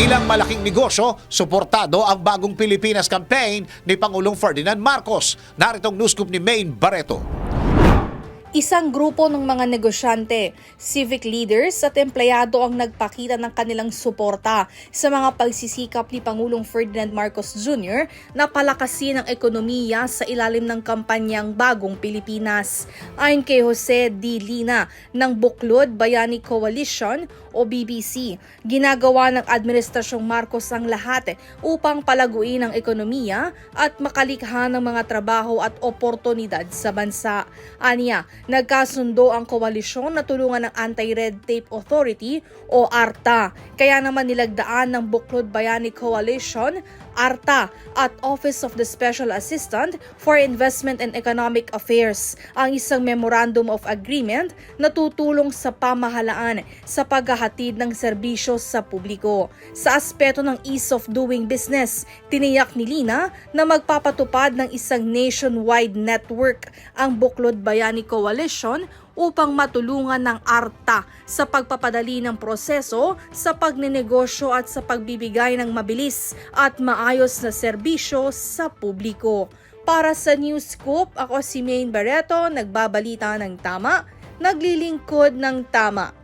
ilang malaking negosyo, suportado ang bagong Pilipinas campaign ni Pangulong Ferdinand Marcos. Naritong news scoop ni Maine Barreto. Isang grupo ng mga negosyante, civic leaders at empleyado ang nagpakita ng kanilang suporta sa mga pagsisikap ni Pangulong Ferdinand Marcos Jr. na palakasin ang ekonomiya sa ilalim ng kampanyang Bagong Pilipinas. Ayon kay Jose D. Lina ng Buklod Bayani Coalition o BBC, ginagawa ng Administrasyong Marcos ang lahat upang palaguin ang ekonomiya at makalikha ng mga trabaho at oportunidad sa bansa. Anya, nagkasundo ang koalisyon na tulungan ng Anti-Red Tape Authority o ARTA. Kaya naman nilagdaan ng Buklod Bayani Coalition, ARTA at Office of the Special Assistant for Investment and Economic Affairs ang isang Memorandum of Agreement na tutulong sa pamahalaan sa paghahatid ng serbisyo sa publiko. Sa aspeto ng ease of doing business, tiniyak ni Lina na magpapatupad ng isang nationwide network ang Buklod Bayani Coalition upang matulungan ng ARTA sa pagpapadali ng proseso sa pagnenegosyo at sa pagbibigay ng mabilis at maayos na serbisyo sa publiko. Para sa News Scoop, ako si Maine Barreto, nagbabalita ng tama, naglilingkod ng tama.